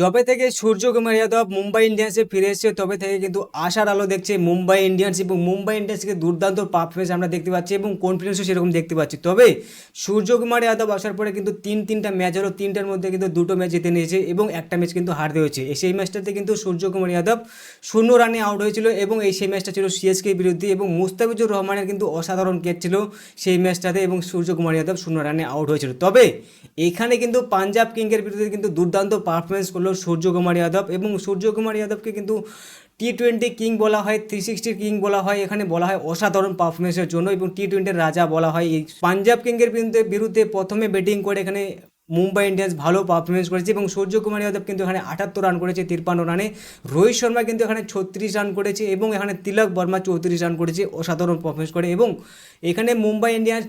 যবে থেকে সূর্যকুমার যাদব মুম্বাই ইন্ডিয়ান্সে ফিরে এসেছে, তবে থেকে কিন্তু আশার আলো দেখছে মুম্বাই ইন্ডিয়ান্স এবং মুম্বাই ইন্ডিয়ান্সকে দুর্দান্ত পারফরমেন্স আমরা দেখতে পাচ্ছি এবং কনফিডেন্সও সেরকম দেখতে পাচ্ছি। তবে সূর্যকুমার যাদব আসার পরে কিন্তু তিন তিনটা ম্যাচ হলো, তিনটার মধ্যে কিন্তু দুটো ম্যাচ জিতে নিয়েছে এবং একটা ম্যাচ কিন্তু হারতে হয়েছে। সেই ম্যাচটাতে কিন্তু সূর্যকুমার যাদব শূন্য রানে আউট হয়েছিল এবং এই সেই ম্যাচটা ছিল সিএসকে বিরুদ্ধে এবং মুস্তাফিজুর রহমানের কিন্তু অসাধারণ ক্যাচ ছিল সেই ম্যাচটাতে এবং সূর্যকুমার যাদব শূন্য রানে আউট হয়েছিল। তবে এখানে কিন্তু পাঞ্জাব কিংয়ের বিরুদ্ধে কিন্তু দুর্দান্ত পারফরমেন্স করল সূর্যকুমার যাদব এবং সূর্যকুমার যাদবকে কিন্তু টি টোয়েন্টি কিং বলা হয় থ্রি সিক্সটির কিং বলা হয়, এখানে বলা হয় অসাধারণ পারফরমেন্সের জন্য এবং টি টোয়েন্টির রাজা বলা হয়। এই পাঞ্জাব কিংয়ের বিরুদ্ধে বিরুদ্ধে প্রথমে ব্যাটিং করে এখানে মুম্বাই ইন্ডিয়ান্স ভালো পারফরমেন্স করেছে এবং সূর্যকুমার যাদব কিন্তু এখানে আটাত্তর রান করেছে, তিরপান্ন রানে রোহিত শর্মা কিন্তু এখানে ছত্রিশ রান করেছে এবং এখানে তিলক বর্মা চৌত্রিশ রান করেছে, অসাধারণ পারফরমেন্স করে। এবং এখানে মুম্বাই ইন্ডিয়ান্স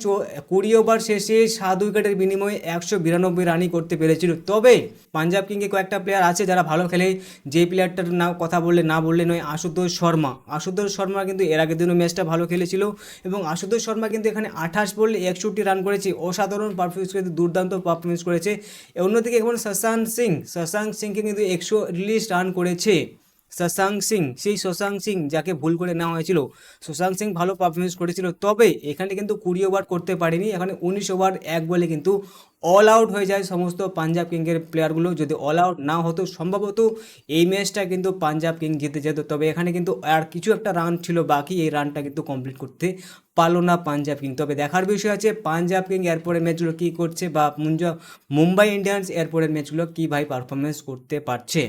কুড়ি ওভার শেষে সাত উইকেটের বিনিময়ে একশো বিরানব্বই রানই করতে পেরেছিল। তবে পাঞ্জাব কিংয়ে কয়েকটা প্লেয়ার আছে যারা ভালো খেলে, যে প্লেয়ারটার না কথা বললে না বললে নয়, আশুতোষ শর্মা। আশুতোষ শর্মা কিন্তু এর আগের দিনও ম্যাচটা ভালো খেলেছিল এবং আশুতোষ শর্মা কিন্তু এখানে আঠাশ বললে একষট্টি রান করেছে, অসাধারণ পারফরমেন্স করেছে দুর্দান্ত পারফরমেন্স করেছে। অন্যদিকে এখন শশাঙ্ক সিং শশাঙ্ক সিংকে কিন্তু একশো রান করেছে। শশাঙ্ক সিং, সেই শশাঙ্ক সিং যাকে ভুল করে নেওয়া হয়েছিল, শশাঙ্ক সিং ভালো পারফরমেন্স করেছিল, তবে এখানে কিন্তু কুড়ি ওভার করতে পারেনি, এখানে উনিশ ওভার এক বলে কিন্তু অল আউট হয়ে যায় সমস্ত পাঞ্জাব কিংয়ের প্লেয়ারগুলো যদি অল আউট না হতো সম্ভবত এই ম্যাচটা কিন্তু পাঞ্জাব কিং জিতে যেত, তবে এখানে কিন্তু আর কিছু একটা রান ছিল বাকি, এই রানটা কিন্তু কমপ্লিট করতে পারল না পাঞ্জাব কিং তবে দেখার বিষয় আছে পাঞ্জাব কিং এরপরের ম্যাচগুলো কী করছে বা মুম্বাই ইন্ডিয়ান্স এরপরের ম্যাচগুলো কী ভাই পারফরমেন্স করতে পারছে?